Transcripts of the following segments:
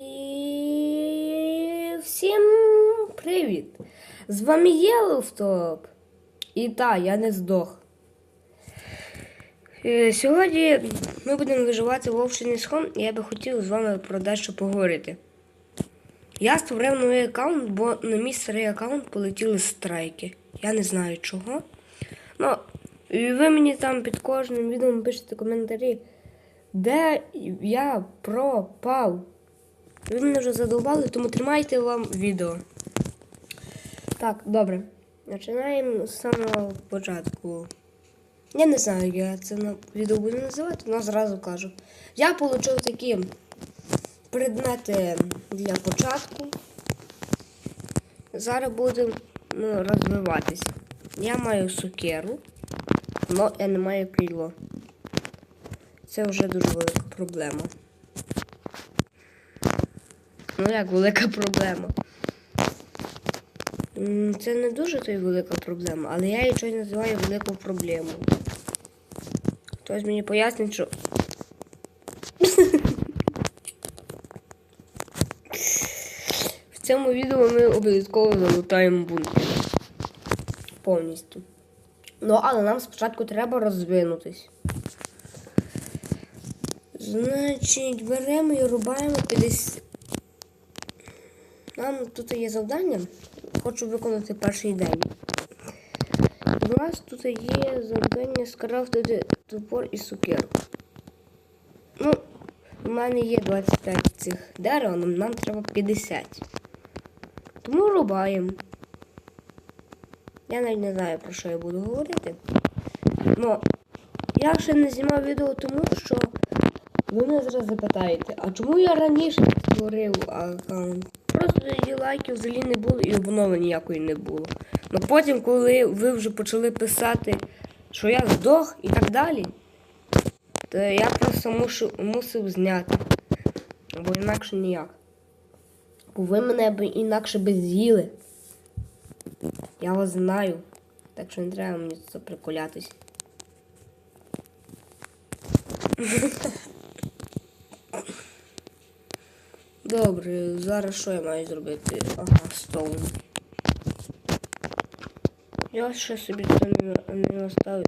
І всім привіт! З вами Єловтоп. І так, я не здох. Е, Сьогодні ми будемо виживати в Вовчиний схом, і я би хотів з вами про дещо поговорити. Я створив новий аккаунт, бо на мій старий аккаунт полетіли страйки. Я не знаю чого. Ну, ви мені там під кожним відео пишете коментарі, де я пропав. Ви мене вже задовбали, тому тримайте вам відео. Так, добре. Починаємо з самого початку. Я не знаю, як я це відео буду називати, але зразу кажу. Я отримав такі предмети для початку. Зараз будемо ну, розвиватися. Я маю сукеру, але я не маю крило. Це вже дуже велика проблема. Ну як велика проблема. Це не дуже то й велика проблема, але я її щось називаю великою проблемою. Хтось мені пояснить, що. В цьому відео ми обов'язково залутаємо бункер. Повністю. Ну, але нам спочатку треба розвинутись. Значить, беремо і рубаємо 50. Нам тут є завдання. Хочу виконати перший день. У нас тут є завдання скрафтити топор і сукеру. Ну, у мене є 25 цих дерев, але нам треба 50. Тому рубаємо. Я навіть не знаю, про що я буду говорити. Ну, я ще не знімав відео, тому що ви мене зараз запитаєте, а чому я раніше створив аккаунт? Просто тоді лайків взагалі не було і обнови ніякої не було. Ну потім, коли ви вже почали писати, що я здох і так далі, то я просто мушу, мусив зняти. Бо інакше ніяк. Бо ви мене б інакше би з'їли. Я вас знаю. Так що не треба мені тут приколятись. Добре, зараз що я маю зробити? Ага, стоун. Я ще собі це не, не наставив.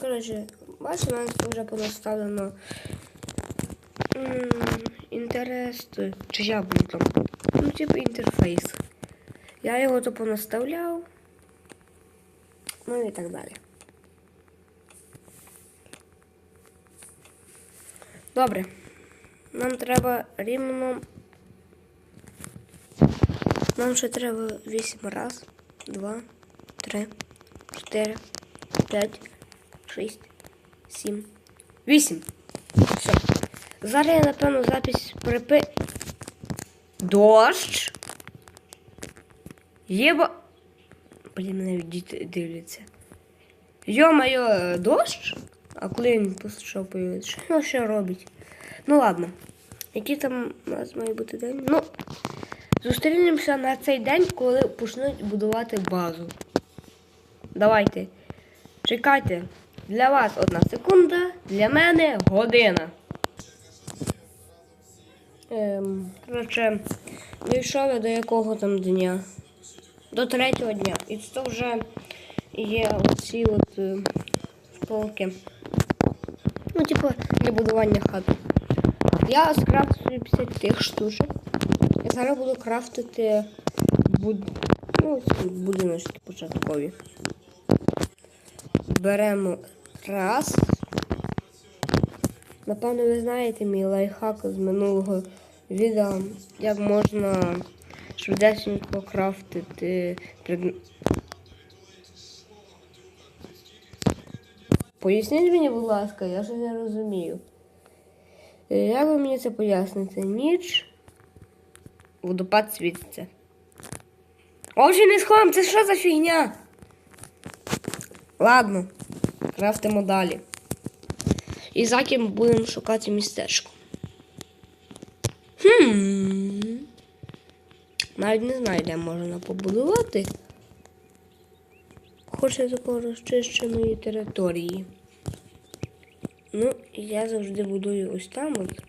Коротше, бачите, у тут вже понаставлено інтерес. Чи я буду там? Ну, типу інтерфейс. Я його то понаставляв. Ну і так далі. Добре. Нам треба рівно. Нам ще треба 8 раз, 2, 3, 4, 5, 6, 7, 8. Все. Зараз я, напевно, запись припи. Дощ. Єба. Блін, мене діти дивляться. Йо-моє, дощ? А коли він пішов появитися? Що він ще робить? Ну ладно. Який там у нас має бути день? Ну, зустрінемося на цей день, коли почнуть будувати базу. Давайте. Чекайте. Для вас одна секунда, для мене година. Ем, коротше, дійшов я до якого там дня? До третього дня. І це вже є оці от е, полки. Ну, типу, для будування хати. Я скрафтив собі 50 тих штучок. Я зараз буду крафтити буд... ну, будиночки початкові. Беремо раз. Напевно, ви знаєте мій лайфхак з минулого відео, як можна швидесенько крафтити пред... Поясніть мені, будь ласка, я щось не розумію. Як ви мені це поясните? Ніч, водопад світиться. Очі не сховам, це що за фігня? Ладно, крафтимо далі. І за будемо шукати містечко. Хм. Навіть не знаю, де можна побудувати. Хоче такого розчищеної території. Ну, я завжди будую ось там от.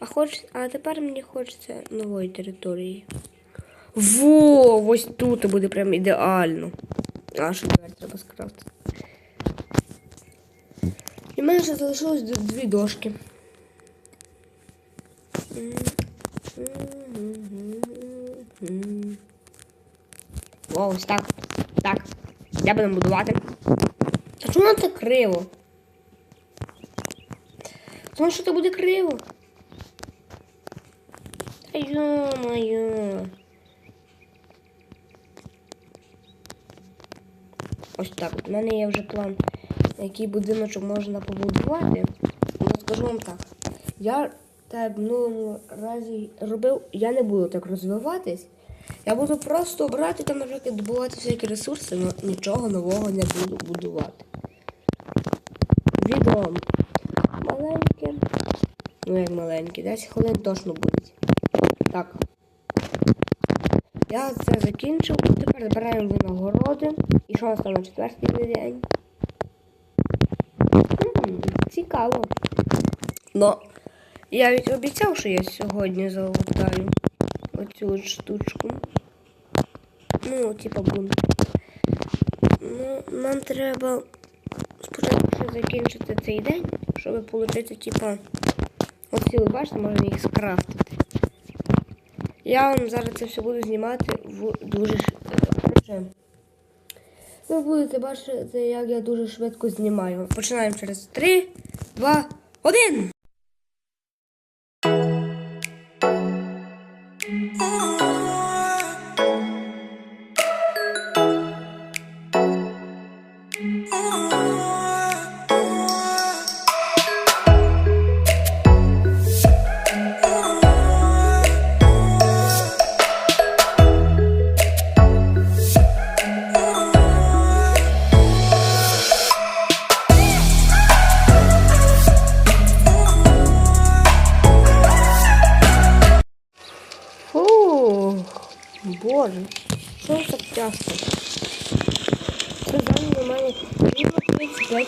А хоч, а тепер мені хочеться нової території. Во, ось тут буде прям ідеально. А що тепер треба скрафтити. І в мене ще залишилось дві дошки. О, ось так. Так. Де будемо будувати? А чому воно так криво? Тому що це буде криво. Та йо-моє. Ось так. У мене є вже план, який будиночок можна побудувати. Ну, скажу вам так. Я так в минулому разі робив, я не буду так розвиватись. Я буду просто брати там, наприклад, добувати всякі ресурси, але нічого нового не буду будувати. Маленьке. Ну як маленьке, 10 хвилин точно буде. Так. Я це закінчив. Тепер збираємо виногороди. І що нас там на четвертий день? Цікаво. Но я ведь обіцяв, що я сьогодні залутаю оцю от штучку. Ну, типа бункер. Ну, нам треба спочатку закінчити цей день, щоб отримати, типа, оці, ви бачите, можна їх скрафтити. Я вам зараз це все буду знімати в дуже швидко. Ви будете бачити, як я дуже швидко знімаю. Починаємо через 3, 2, 1!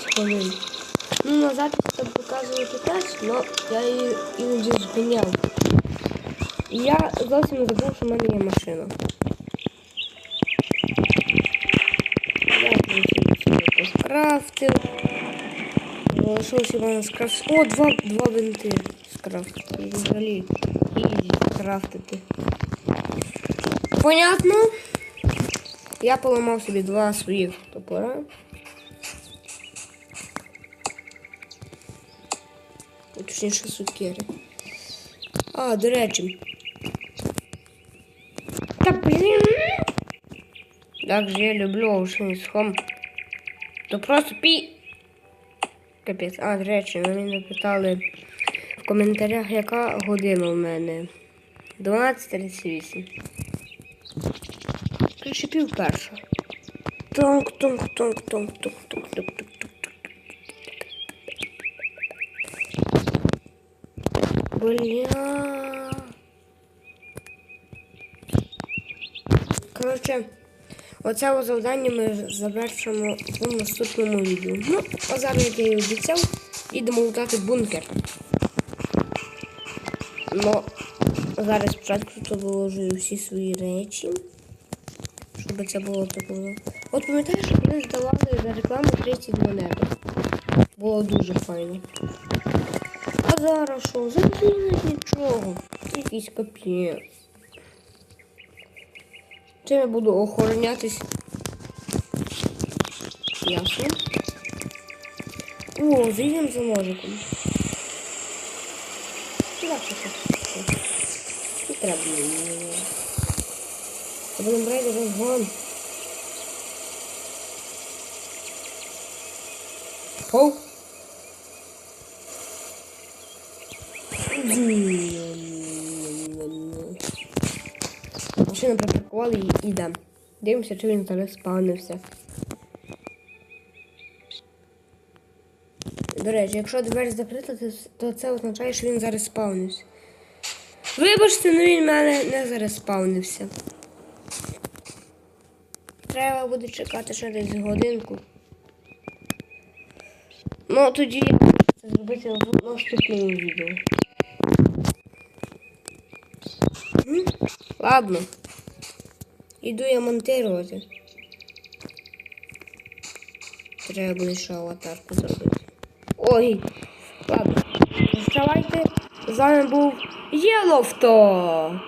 35 хвилин. Ну, на записі там показувати теж, але я її іноді зупиняв. І я зовсім не забув, що в машина. Я поскрафтив. Залишилося в мене скрафтити. О, два, два винти скрафтити. І Взагалі, ізі скрафтити. Понятно? Я поламав собі два своїх топора. Точніше сукери. А, до речі. Та блін. Як же я люблю овшин схом. То просто пі. Капець. А, до речі, ви мене питали в коментарях, яка година в мене. 12.38. Короче, пів перша. Тонк, тонк, тонк, тонк, тонк, тонк, тонк, тонк, Бля. Коротше, оце завдання ми завершимо в наступному відео. Ну, а зараз, як я і обіцяв, ідемо лутати бункер. Ну, зараз спочатку тут виложую всі свої речі. Щоб це було такого. От пам'ятаєш, коли здавали за рекламу 30 монеток. Було дуже файно. Зараз що? Закинуть нічого. Якийсь капець. Чим я буду охоронятись? Ясно. О, заїдемо за ножиком. Не треба мені. Будемо брати розгон. Хоу. Машину припаркували і йдемо. Дивимося, чи він зараз спавнився. До речі, якщо двері закрита, то- це означає, що він зараз спавнився. Вибачте, ну він в мене не зараз спавнився. Треба буде чекати десь годинку. Ну, тоді це зробити в наступному відео. Ладно. Іду я монтувати. Треба буде ще аватарку зробити. Ой. Ладно. Вставайте. З вами був Єловто.